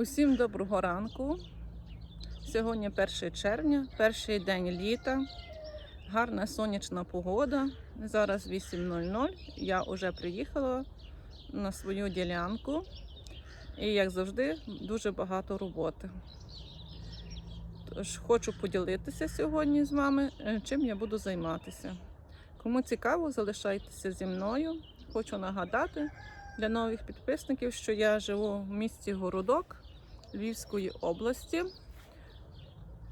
Усім доброго ранку. Сьогодні 1 червня, перший день літа. Гарна сонячна погода. Зараз 8.00. Я вже приїхала на свою ділянку. І, як завжди, дуже багато роботи. Тож хочу поділитися сьогодні з вами, е, чим я буду займатися. Кому цікаво, залишайтеся зі мною. Хочу нагадати для нових підписників, що я живу в місті Городок Львівської області,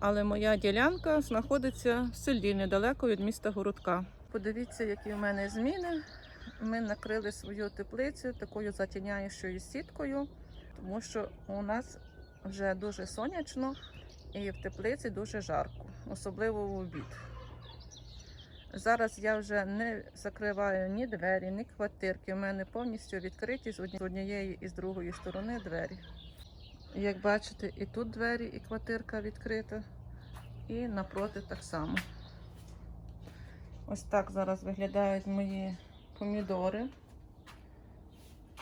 але моя ділянка знаходиться в селі недалеко від міста Городка. Подивіться, які в мене зміни. Ми накрили свою теплицю такою затіняючою сіткою, тому що у нас вже дуже сонячно і в теплиці дуже жарко, особливо в обід. Зараз я вже не закриваю ні двері, ні квартирки. У мене повністю відкриті з одні- з однієї і з другої сторони двері. Як бачите, і тут двері, і квартирка відкрита, і напроти так само. Ось так зараз виглядають мої помідори.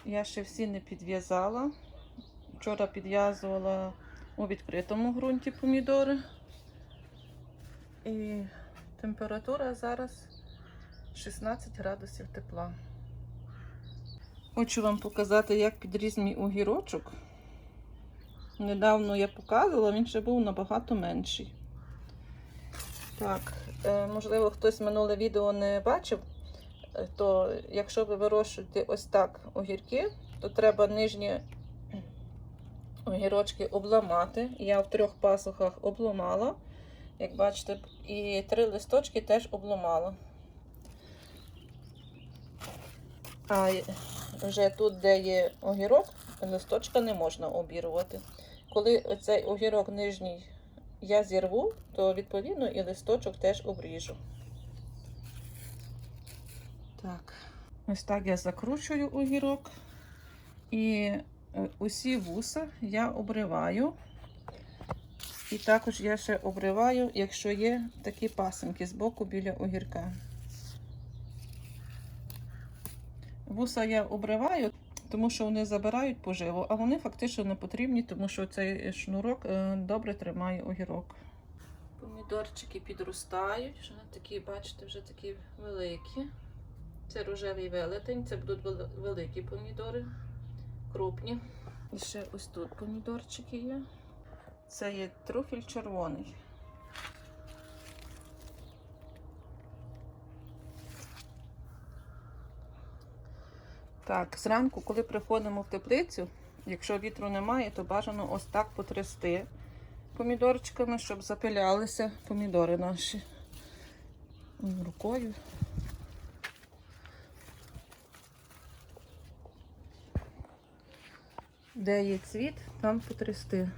Я ще всі не підв'язала. Вчора підв'язувала у відкритому ґрунті помідори. І температура зараз 16 градусів тепла. Хочу вам показати, як підріс мій огірочок. Недавно я показувала, він ще був набагато менший. Так, е, можливо, хтось минуле відео не бачив, е, то якщо ви вирощуєте ось так огірки, то треба нижні огірочки обламати. Я в трьох пасухах обламала, як бачите, і три листочки теж обламала. А вже тут, де є огірок, листочка не можна обірвати. Коли цей огірок нижній я зірву, то відповідно і листочок теж обріжу. Так, ось так я закручую огірок. І е, усі вуса я обриваю. І також я ще обриваю, якщо є такі пасинки з боку біля огірка. Вуса я обриваю, тому що вони забирають поживу, а вони фактично не потрібні, тому що цей шнурок е, добре тримає огірок. Помідорчики підростають, вже такі, бачите, вже такі великі. Це рожевий велетень, це будуть великі помідори, крупні. І ще ось тут помідорчики є. Це є труфіль червоний. Так, зранку, коли приходимо в теплицю, якщо вітру немає, то бажано ось так потрясти помідорчиками, щоб запилялися помідори наші. Рукою. Де є цвіт, там потрясти.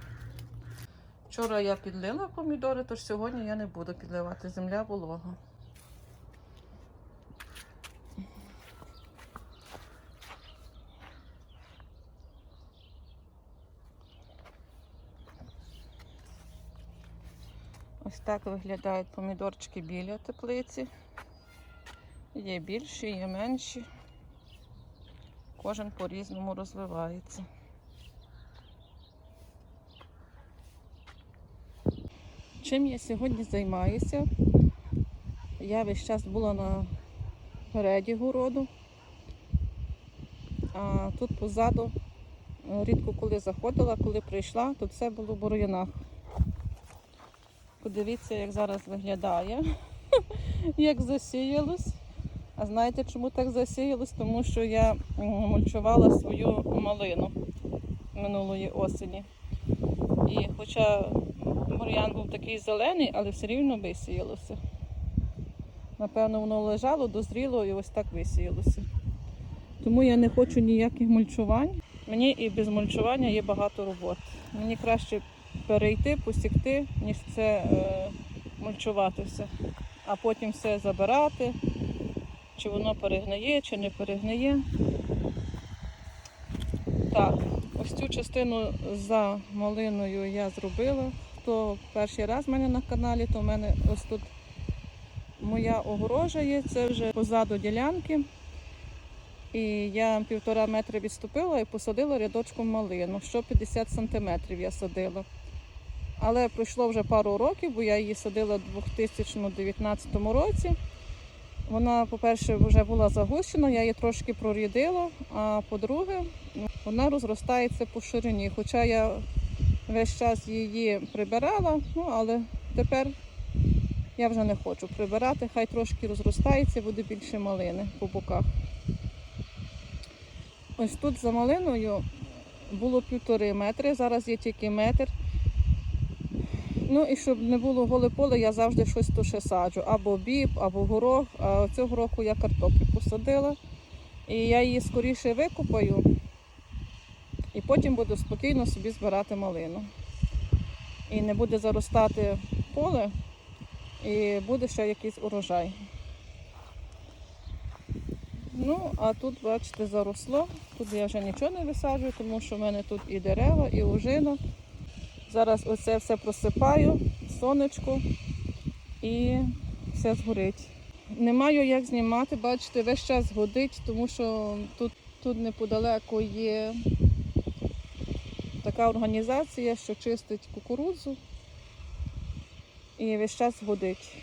Вчора я підлила помідори, тож сьогодні я не буду підливати. Земля волога. Ось так виглядають помідорчики біля теплиці. Є більші, є менші. Кожен по-різному розвивається. Чим я сьогодні займаюся? Я весь час була на переді городу, а тут позаду е, рідко коли заходила, коли прийшла, то все було в бур'янах. Подивіться, як зараз виглядає, як засіялось. А знаєте, чому так засіялось? Тому що я мульчувала свою малину минулої осені. І хоча бур'ян був такий зелений, але все рівно висіялося. Напевно, воно лежало, дозріло і ось так висіялося. Тому я не хочу ніяких мульчувань. Мені і без мульчування є багато роботи. Мені краще перейти, посікти, ніж це е, мульчувати все. А потім все забирати, чи воно перегниє, чи не перегниє. Так, ось цю частину за малиною я зробила. Хто перший раз в мене на каналі, то в мене ось тут моя огорожа є, це вже позаду ділянки. І я півтора метри відступила і посадила рядочком малину. Що 50 сантиметрів я садила. Але пройшло вже пару років, бо я її садила у 2019 році. Вона, по-перше, вже була загущена, я її трошки прорідила, а по-друге, вона розростається по ширині. Хоча я весь час її прибирала, ну але тепер я вже не хочу прибирати, хай трошки розростається, буде більше малини по боках. Ось тут за малиною було півтори метри, зараз є тільки метр. Ну і щоб не було голе поле, я завжди щось то ще саджу. Або біб, або горох. А цього року я картоплю посадила. І я її скоріше викопаю. І потім буду спокійно собі збирати малину. І не буде заростати поле, і буде ще якийсь урожай. Ну, а тут, бачите, заросло. Тут я вже нічого не висаджую, тому що в мене тут і дерева, і ожина. Зараз оце все просипаю, сонечко і все згорить. Не маю як знімати, бачите, весь час годить, тому що тут, тут неподалеку є така організація, що чистить кукурудзу і весь час годить.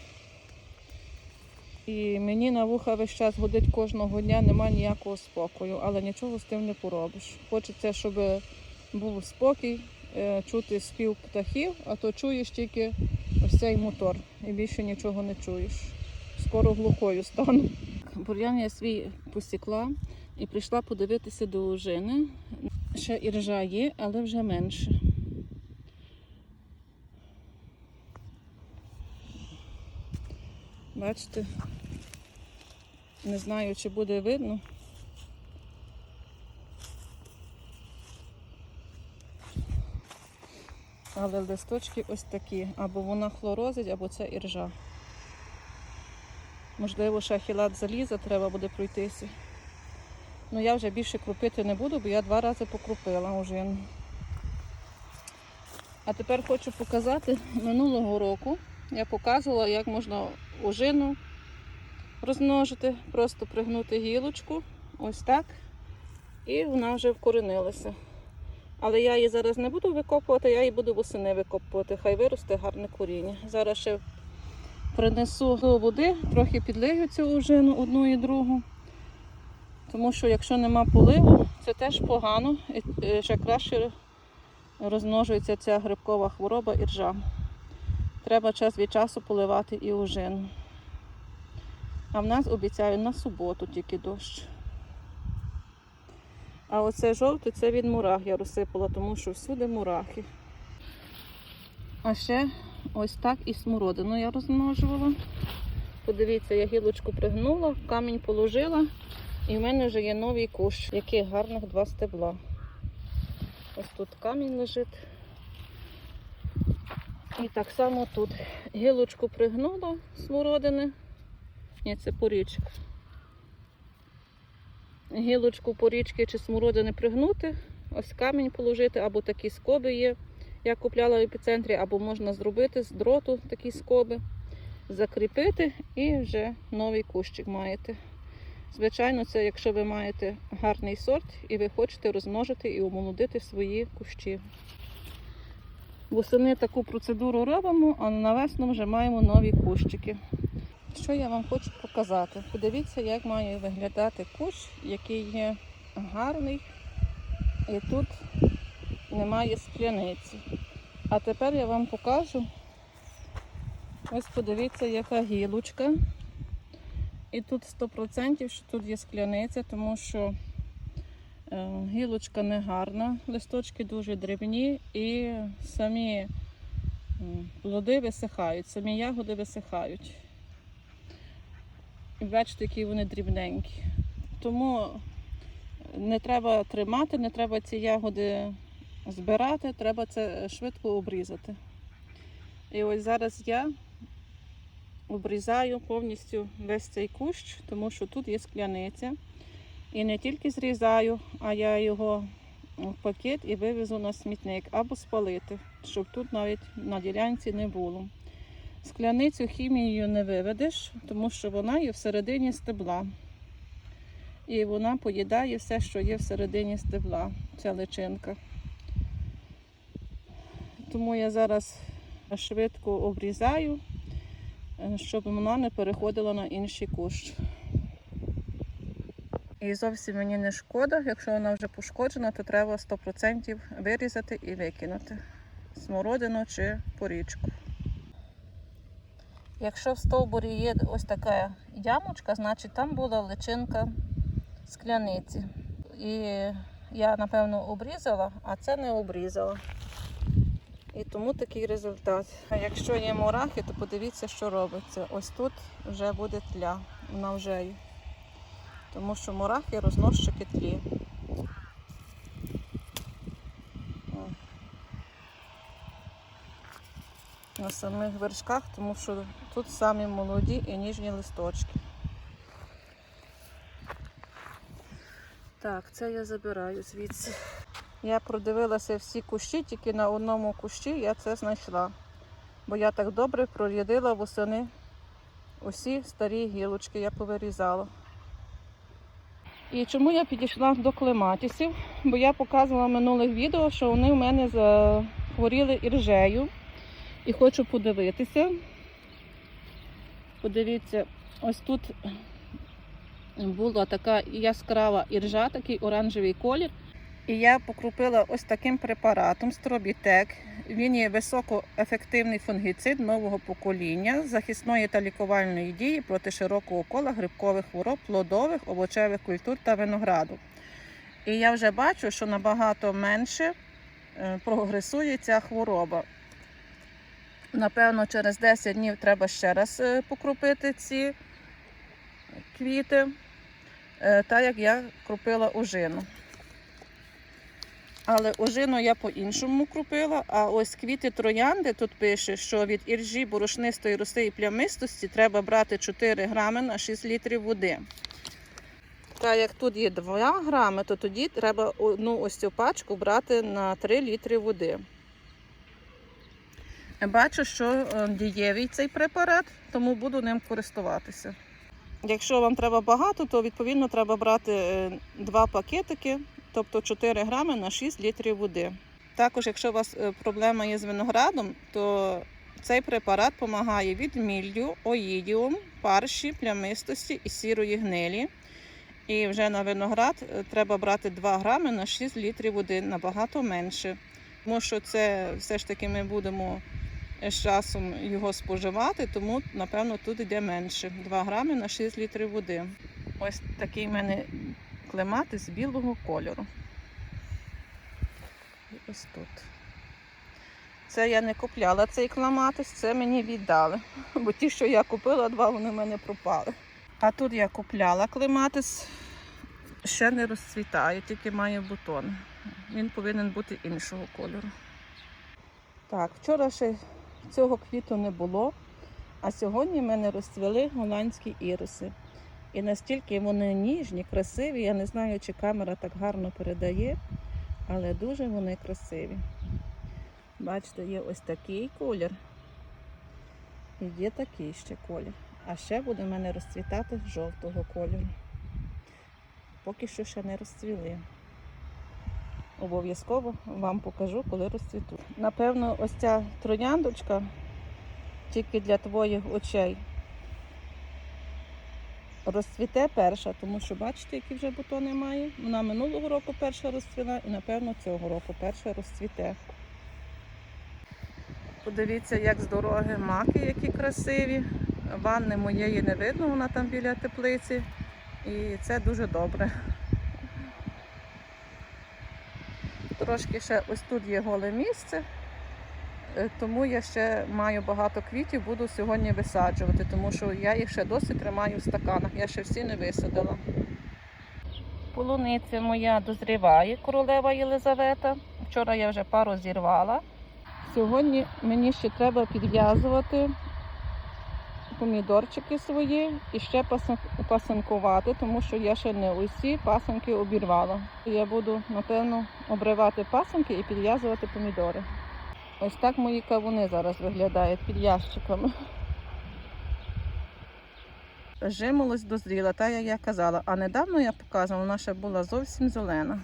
І мені на вуха весь час годить кожного дня, немає ніякого спокою, але нічого з тим не поробиш. Хочеться, щоб був спокій, чути спів птахів, а то чуєш тільки ось цей мотор і більше нічого не чуєш. Скоро глухою стану. Бур'ян я свій посікла і прийшла подивитися до ожини. Ще і ржа є, але вже менше. Бачите, не знаю, чи буде видно. Але листочки ось такі. Або вона хлорозить, або це іржа. Можливо, ще хілат заліза треба буде пройтися. Ну я вже більше крупити не буду, бо я два рази покрупила ожину. А тепер хочу показати минулого року. Я показувала, як можна ожину розмножити, просто пригнути гілочку, ось так, і вона вже вкоренилася. Але я її зараз не буду викопувати, я її буду восени викопувати. Хай виросте гарне коріння. Зараз ще принесу до води, трохи підлию цю ожину одну і другу. Тому що якщо нема поливу, це теж погано. І е, ще краще розмножується ця грибкова хвороба і ржа. Треба час від часу поливати і ожину. А в нас обіцяють на суботу тільки дощ. А оце жовте це від мурах я розсипала, тому що всюди мурахи. А ще ось так і смородину я розмножувала. Подивіться, я гілочку пригнула, камінь положила, і в мене вже є новий кущ, який гарних два стебла. Ось тут камінь лежить. І так само тут гілочку пригнула смородини. Ні, це порічка. Гілочку порічки чи смородини пригнути, ось камінь положити, або такі скоби є. Я купляла в епіцентрі, або можна зробити з дроту такі скоби, закріпити і вже новий кущик маєте. Звичайно, це якщо ви маєте гарний сорт і ви хочете розмножити і омолодити свої кущі. Восени таку процедуру робимо, а на весну вже маємо нові кущики. Що я вам хочу показати? Подивіться, як має виглядати кущ, який є гарний, і тут немає скляниці. А тепер я вам покажу. Ось подивіться, яка гілочка. І тут 100% що тут є скляниця, тому що е, гілочка не гарна, листочки дуже дрібні і самі плоди висихають, самі ягоди висихають. Бачите, які вони дрібненькі. Тому не треба тримати, не треба ці ягоди збирати, треба це швидко обрізати. І ось зараз я обрізаю повністю весь цей кущ, тому що тут є скляниця. І не тільки зрізаю, а я його в пакет і вивезу на смітник або спалити, щоб тут навіть на ділянці не було. Скляницю хімією не виведеш, тому що вона є всередині стебла. і вона поїдає все, що є всередині стебла, ця личинка. Тому я зараз швидко обрізаю, е, щоб вона не переходила на інший кущ. І зовсім мені не шкода, якщо вона вже пошкоджена, то треба 100% вирізати і викинути смородину чи порічку. Якщо в стовбурі є ось така ямочка, значить там була личинка скляниці. І я, напевно, обрізала, а це не обрізала. І тому такий результат. А якщо є мурахи, то подивіться, що робиться. Ось тут вже буде тля, вона вже. Тому що мурахи розносчики тлі. На самих вершках, тому що тут самі молоді і ніжні листочки. Так, це я забираю звідси. Я продивилася всі кущі, тільки на одному кущі я це знайшла. Бо я так добре прорядила восени усі старі гілочки, я повирізала. І чому я підійшла до клематісів? Бо я показувала в минулих відео, що вони в мене захворіли іржею. І хочу подивитися. Подивіться, ось тут була така яскрава іржа, такий оранжевий колір. І я покрупила ось таким препаратом Стробітек. Він є високоефективний фунгіцид нового покоління, захисної та лікувальної дії проти широкого кола грибкових хвороб, плодових, овочевих культур та винограду. І я вже бачу, що набагато менше е, прогресує ця хвороба. Напевно, через 10 днів треба ще раз е, покропити ці квіти, е, так як я кропила ожину. Але ожину я по-іншому крупила, а ось квіти троянди тут пише, що від іржі борошнистої роси і плямистості треба брати 4 грами на 6 літрів води. Та як тут є 2 грами, то тоді треба одну ось цю пачку брати на 3 літри води. Бачу, що е, дієвий цей препарат, тому буду ним користуватися. Якщо вам треба багато, то відповідно треба брати е, два пакетики, тобто 4 грами на 6 літрів води. Також, якщо у вас е, проблема є з виноградом, то цей препарат допомагає від міллю, оїдіум, парші, плямистості і сірої гнилі. І вже на виноград треба брати 2 грами на 6 літрів води, набагато менше. Тому що це все ж таки ми будемо з часом його споживати, тому, напевно, тут йде менше. 2 грами на 6 літрів води. Ось такий в мене клематис білого кольору. І ось тут. Це я не купляла цей клематис, це мені віддали. Бо ті, що я купила, два вони в мене пропали. А тут я купляла клематис, ще не розцвітає, тільки має бутони. Він повинен бути іншого кольору. Так, вчора ще цього квіту не було, а сьогодні в мене розцвіли голландські іриси. І настільки вони ніжні, красиві. Я не знаю, чи камера так гарно передає, але дуже вони красиві. Бачите, є ось такий колір. І є такий ще колір. А ще буде в мене розцвітати жовтого кольору. Поки що ще не розцвіли. Обов'язково вам покажу, коли розцвітуть. Напевно, ось ця трояндочка тільки для твоїх очей розцвіте перша, тому що бачите, які вже бутони має. Вона минулого року перша розцвіла і, напевно, цього року перша розцвіте. Подивіться, як з дороги маки, які красиві. Ванни моєї не видно, вона там біля теплиці. І це дуже добре. Трошки ще ось тут є голе місце, е, тому я ще маю багато квітів, буду сьогодні висаджувати, тому що я їх ще досі тримаю в стаканах, я ще всі не висадила. Полуниця моя дозріває, королева Єлизавета. Вчора я вже пару зірвала. Сьогодні мені ще треба підв'язувати помідорчики свої і ще пасинкувати, тому що я ще не усі пасинки обірвала. Я буду, напевно, обривати пасинки і підв'язувати помідори. Ось так мої кавуни зараз виглядають під ящиками. Жимолость дозріла, та як я казала. А недавно я показувала, вона ще була зовсім зелена.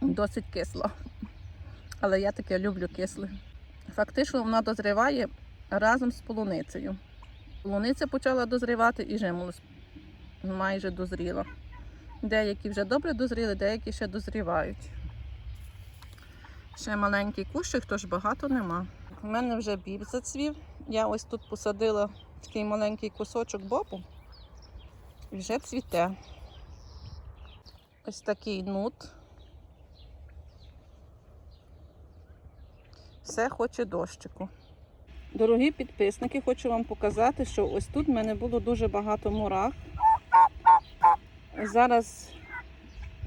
Досить кисла. Але я таке люблю кисле. Фактично вона дозріває разом з полуницею. Полуниця почала дозрівати і жимолость майже дозріла. Деякі вже добре дозріли, деякі ще дозрівають. Ще маленький кущик, тож багато нема. У мене вже біб зацвів. Я ось тут посадила такий маленький кусочок бобу. І вже цвіте. Ось такий нут. Все хоче дощику. Дорогі підписники, хочу вам показати, що ось тут в мене було дуже багато мурах. Зараз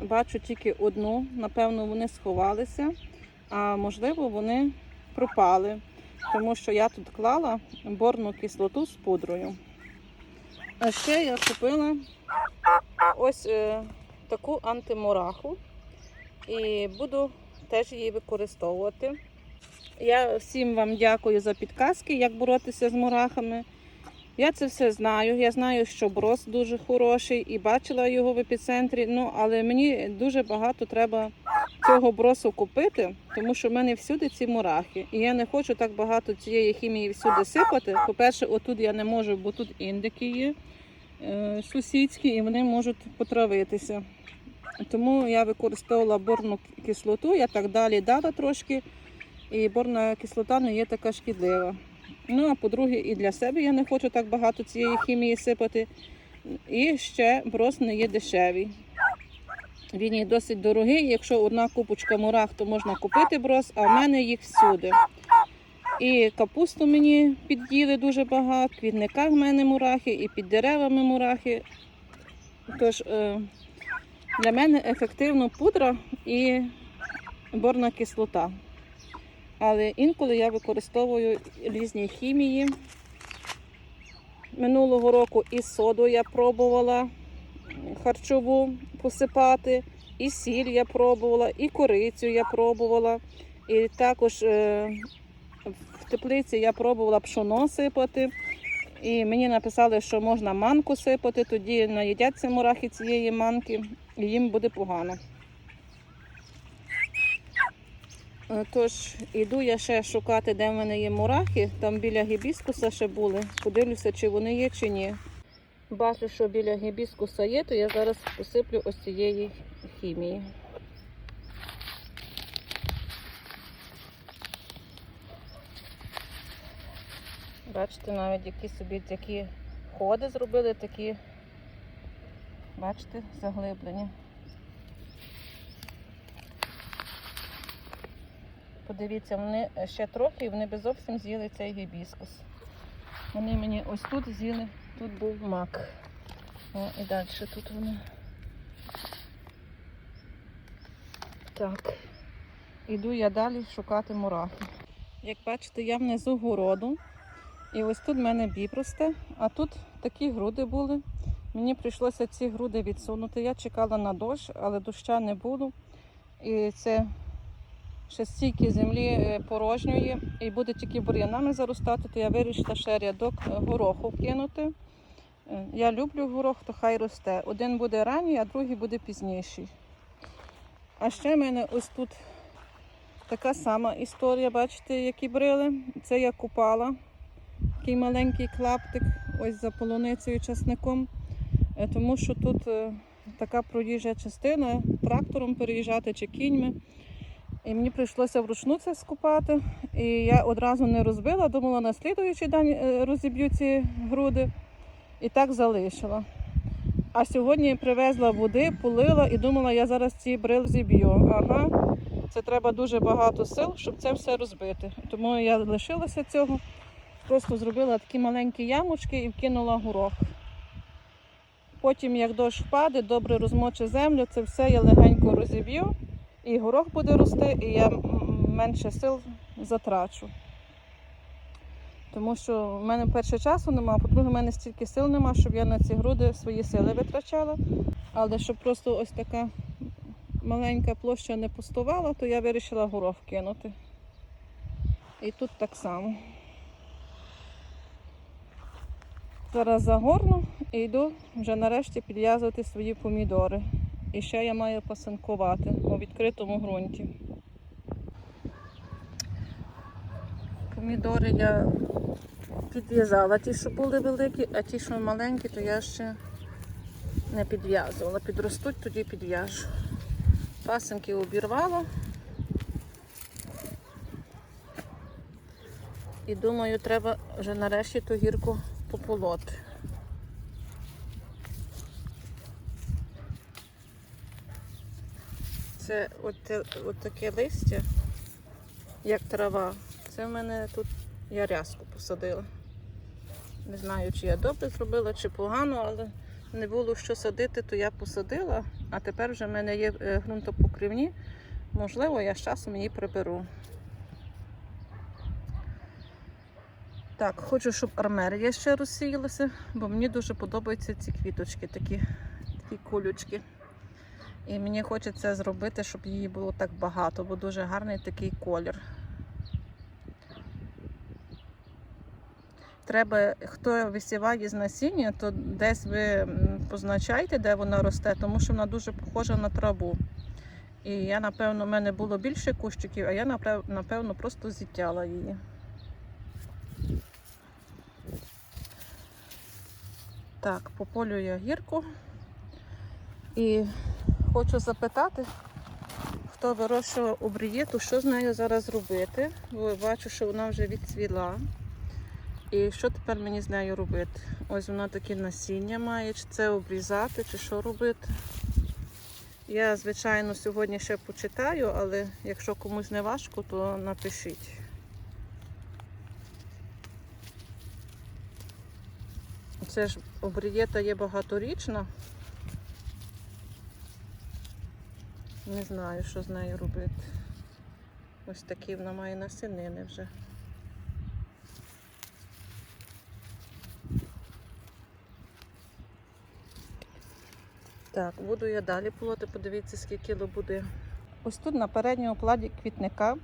бачу тільки одну, напевно, вони сховалися, а можливо, вони пропали, тому що я тут клала борну кислоту з пудрою. А ще я купила ось е, таку антимураху і буду теж її використовувати. Я всім вам дякую за підказки, як боротися з мурахами. Я це все знаю. Я знаю, що брос дуже хороший і бачила його в епіцентрі. Ну, але мені дуже багато треба цього бросу купити, тому що в мене всюди ці мурахи. І я не хочу так багато цієї хімії всюди сипати. По-перше, отут я не можу, бо тут індики є е, сусідські, і вони можуть потравитися. Тому я використовувала борну кислоту, я так далі дала трошки. І борна кислота не є така шкідлива. Ну, а по-друге, і для себе я не хочу так багато цієї хімії сипати. І ще брос не є дешевий. Він є досить дорогий. Якщо одна купочка мурах, то можна купити брос, а в мене їх всюди. І капусту мені під'їли дуже багато, в квітниках в мене мурахи, і під деревами мурахи. Тож е, для мене ефективно пудра і борна кислота. Але інколи я використовую різні хімії. Минулого року і соду я пробувала харчову посипати, і сіль я пробувала, і корицю я пробувала. І також е, в теплиці я пробувала пшоно сипати. І мені написали, що можна манку сипати, тоді наїдяться мурахи цієї манки, і їм буде погано. Е, Тож іду я ще шукати, де в мене є мурахи. Там біля гібіскуса ще були. Подивлюся, чи вони є, чи ні. Бачу, що біля гібіскуса є, то я зараз посиплю ось цієї хімії. Бачите, навіть які собі такі ходи зробили, такі, бачите, заглиблені. Подивіться, вони ще трохи і вони би зовсім з'їли цей гібіскус. Вони мені ось тут з'їли, тут був мак. О, і далі тут вони. Так, іду я далі шукати мурахи. Як бачите, я внизу городу. І ось тут в мене біб росте, а тут такі груди були. Мені прийшлося ці груди відсунути. Я чекала на дощ, але доща не було. І це ще стільки землі е, порожньої і буде тільки бур'янами заростати, то я вирішила ще рядок е, гороху кинути. Е, Я люблю горох, то хай росте. Один буде ранній, а другий буде пізніший. А ще в мене ось тут така сама історія, бачите, які брили. Це я купала. Такий маленький клаптик, ось за полуницею часником. Тому що тут така проїжджа частина, трактором переїжджати чи кіньми. І мені прийшлося вручну це скупати. І я одразу не розбила, думала, на слідуючий день е, розіб'ю ці груди. І так залишила. А сьогодні привезла води, полила і думала, я зараз ці брил зіб'ю. Ага, це треба дуже багато сил, щоб це все розбити. Тому я лишилася цього, просто зробила такі маленькі ямочки і вкинула горох. Потім, як дощ впаде, добре розмоче землю, це все я легенько розіб'ю. І горох буде рости, і я менше сил затрачу. Тому що в мене перше часу нема, по-друге, в мене стільки сил нема, щоб я на ці груди свої сили витрачала. Але щоб просто ось така маленька площа не пустувала, то я вирішила горох кинути. І тут так само. Зараз загорну і йду вже нарешті підв'язувати свої помідори. І ще я маю пасинкувати у відкритому ґрунті. Помідори я підв'язала ті, що були великі, а ті, що маленькі, то я ще не підв'язувала. Підростуть, тоді підв'яжу. Пасинки обірвала. І думаю, треба вже нарешті ту гірку пополоти. Це от, от таке листя, як трава. Це в мене тут я рязку посадила. Не знаю, чи я добре зробила, чи погано, але не було що садити, то я посадила, а тепер вже в мене є е, ґрунтопокривні. Можливо, я з часом її приберу. Так, хочу, щоб армерія ще розсіялася, бо мені дуже подобаються ці квіточки, такі, такі колючки. І мені хочеться зробити, щоб її було так багато, бо дуже гарний такий колір. Треба, хто висіває з насіння, то десь ви позначайте, де вона росте, тому що вона дуже похожа на траву. І я, напевно, в мене було більше кущиків, а я, напевно, просто зітяла її. Так, пополю я гірку. І хочу запитати, хто вирощував обрієту, що з нею зараз робити. Бо бачу, що вона вже відцвіла. І що тепер мені з нею робити? Ось вона таке насіння має, чи це обрізати, чи що робити. Я, звичайно, сьогодні ще почитаю, але якщо комусь не важко, то напишіть. Це ж обрієта є багаторічна. Не знаю, що з нею робити. Ось такі вона має насінини вже. Так, буду я далі полоти, подивіться, скільки буде. Ось тут на передньому пладі квітника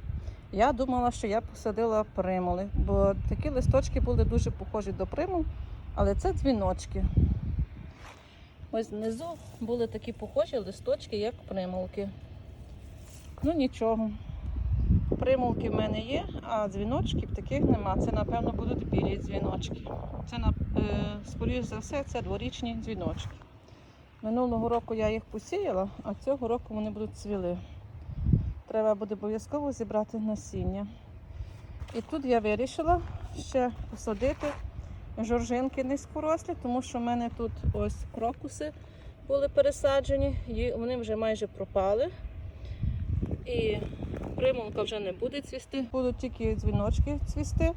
я думала, що я посадила примули, бо такі листочки були дуже похожі до примул, але це дзвіночки. Ось знизу були такі похожі листочки, як примулки. Ну нічого. Примулки в мене є, а дзвіночків таких нема. Це, напевно, будуть білі дзвіночки. Це, е, скоріш за все, це дворічні дзвіночки. Минулого року я їх посіяла, а цього року вони будуть цвіли. Треба буде обов'язково зібрати насіння. І тут я вирішила ще посадити жоржинки низькорослі, тому що в мене тут ось крокуси були пересаджені, і вони вже майже пропали. І примулка вже не буде цвісти, будуть тільки дзвіночки цвісти.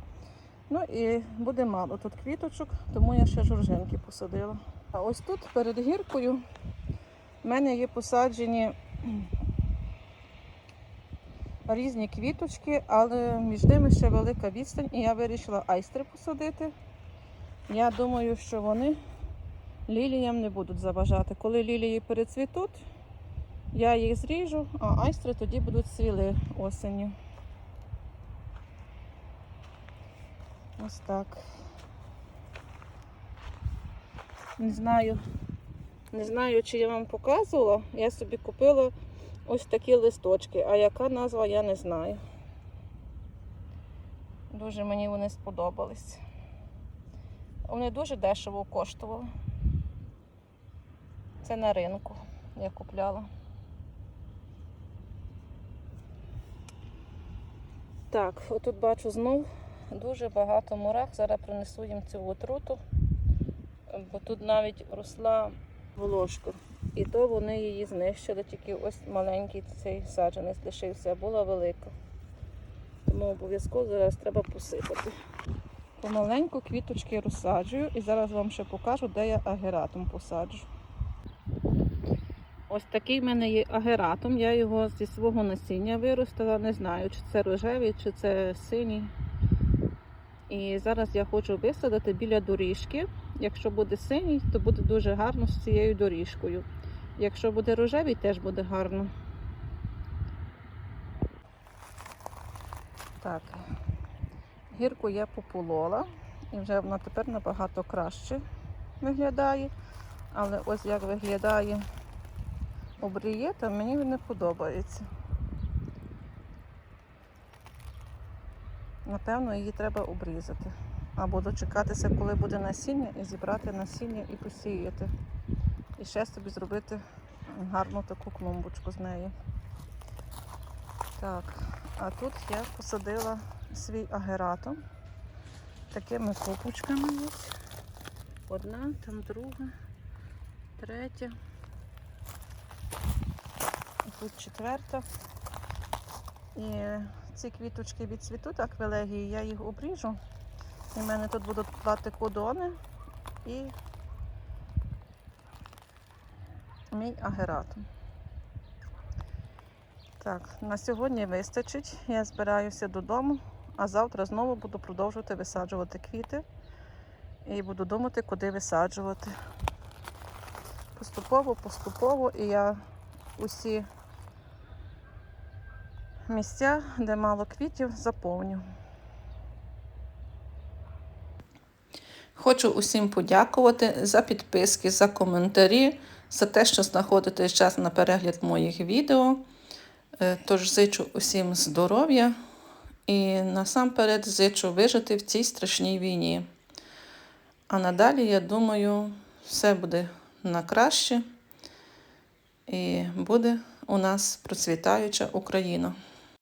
Ну і буде мало тут квіточок, тому я ще жоржинки посадила. А ось тут перед гіркою в мене є посаджені різні квіточки, але між ними ще велика відстань, і я вирішила айстри посадити. Я думаю, що вони ліліям не будуть заважати. Коли лілії перецвітуть, я їх зріжу, а айстри тоді будуть цвіли осені. Ось так. Не знаю, не знаю, чи я вам показувала. Я собі купила ось такі листочки, а яка назва, я не знаю. Дуже мені вони сподобались. Вони дуже дешево коштували. Це на ринку я купляла. Так, отут бачу знов дуже багато мурах. Зараз принесу їм цю отруту, бо тут навіть росла волошка. І то вони її знищили, тільки ось маленький цей саджанець лишився, а була велика. Тому обов'язково зараз треба посипати. Помаленьку квіточки розсаджую і зараз вам ще покажу, де я агератом посаджу. Ось такий в мене є агератом. Я його зі свого насіння виростила. Не знаю, чи це рожевий, чи це синій. І зараз я хочу висадити біля доріжки. Якщо буде синій, то буде дуже гарно з цією доріжкою. Якщо буде рожевий, теж буде гарно. Так, Гірку я пополола, і вже вона тепер набагато краще виглядає. Але ось як виглядає обрієта, мені не подобається. Напевно, її треба обрізати. Або дочекатися, коли буде насіння, і зібрати насіння і посіяти. І ще собі зробити гарну таку клумбочку з нею. Так, а тут я посадила свій агератом такими купочками ось. Одна, там друга, третя. І Тут четверта. І ці квіточки відцвітуть аквелегії, я їх обріжу. І в мене тут будуть плати кодони і мій агерат. Так, на сьогодні вистачить. Я збираюся додому, а завтра знову буду продовжувати висаджувати квіти і буду думати, куди висаджувати. Поступово, поступово, і я усі місця, де мало квітів, заповню. Хочу усім подякувати за підписки, за коментарі, за те, що знаходите час на перегляд моїх відео. Е, Тож зичу усім здоров'я і насамперед зичу вижити в цій страшній війні. А надалі, я думаю, все буде на краще і буде у нас процвітаюча Україна.